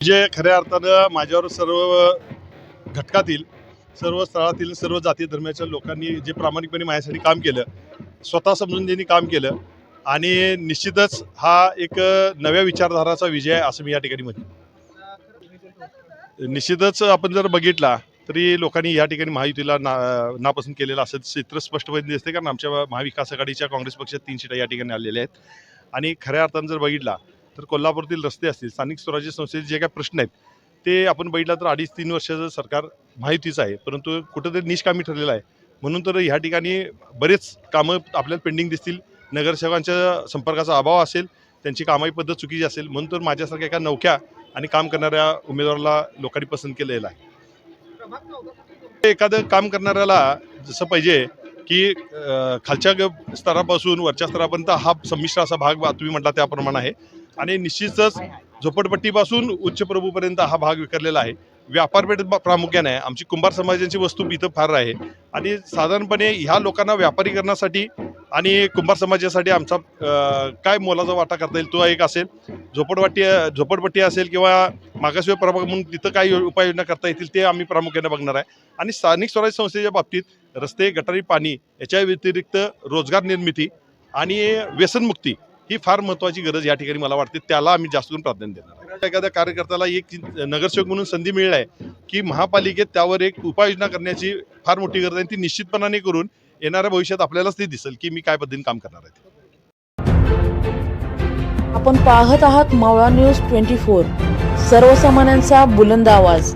जे खऱ्या अर्थानं माझ्यावर सर्व घटकातील सर्व स्थळातील सर्व जाती धर्माच्या लोकांनी जे प्रामाणिकपणे माझ्यासाठी काम केलं स्वतः समजून त्यांनी काम केलं आणि निश्चितच हा एक नव्या विचारधाराचा विजय आहे असं मी या ठिकाणी म्हणेन. निश्चितच आपण जर बघितला तरी लोकांनी या ठिकाणी महायुतीला ना नापसंत केलेलं असं चित्र स्पष्टपणे दिसते कारण आमच्या महाविकास आघाडीच्या काँग्रेस पक्षात तीन सीटा या ठिकाणी आलेल्या आहेत. आणि खऱ्या अर्थानं जर बघितला तर कोल्हापूरतील रस्ते असतील स्थानिक स्वराज्य संस्थेचे जे काही प्रश्न आहेत ते आपण बघितलं तर अडीच तीन वर्षाचं सरकार माहितीचं आहे परंतु कुठंतरी निष्कामी ठरलेलं आहे. म्हणून तर ह्या ठिकाणी बरेच कामं आपल्याला पेंडिंग दिसतील. नगरसेवकांच्या संपर्काचा अभाव असेल त्यांची कामाई पद्धत चुकीची असेल म्हणून तर माझ्यासारख्या एका नौक्या आणि काम करणाऱ्या उमेदवाराला लोकांनी पसंत केलेलं आहे. एखादं काम करणाऱ्याला जसं पाहिजे की खालच्या स्तरापासून वरच्या स्तरापर्यंत हा संमिश्र असा भाग तुम्ही म्हटला त्याप्रमाणे आहे. आणि निश्चितच झोपडपट्टीपासून उच्च प्रभूपर्यंत हा भाग विखरलेला आहे. व्यापारपेठ प्रामुख्याने आहे आमची कुंभार समाजाची वस्तू इथं फार आहे. आणि साधारणपणे ह्या लोकांना व्यापारीकरणासाठी आणि कुंभार समाजासाठी आमचा काय मोलाचा वाटा करता येईल तो एक असेल. झोपडवाटी झोपडपट्टी असेल किंवा मागासवर्गीय प्रभाग म्हणून तिथं काय उपाययोजना करता येतील ते आम्ही प्रामुख्याने बघणार आहे. आणि स्थानिक स्वराज्य संस्थेच्या बाबतीत रस्ते गटारी पाणी याच्या व्यतिरिक्त रोजगार निर्मिती आणि व्यसनमुक्ती ही फार महत्त्वाची गरज या ठिकाणी मला वाटते. त्याला आम्ही जास्त करून प्राधान्य देणार आहे. एखाद्या कार्यकर्त्याला एक नगरसेवक म्हणून संधी मिळाली आहे की महापालिकेत त्यावर एक उपाययोजना करण्याची फार मोठी गरज आहे ती निश्चितपणाने करून येणाऱ्या भविष्यात आपल्यालाच ते दिसेल की मी काय पद्धतीने काम करणार आहे आपण पाहत आहात मावळा न्यूज ट्वेंटी फोर. सर्वसामान्यांचा बुलंद आवाज.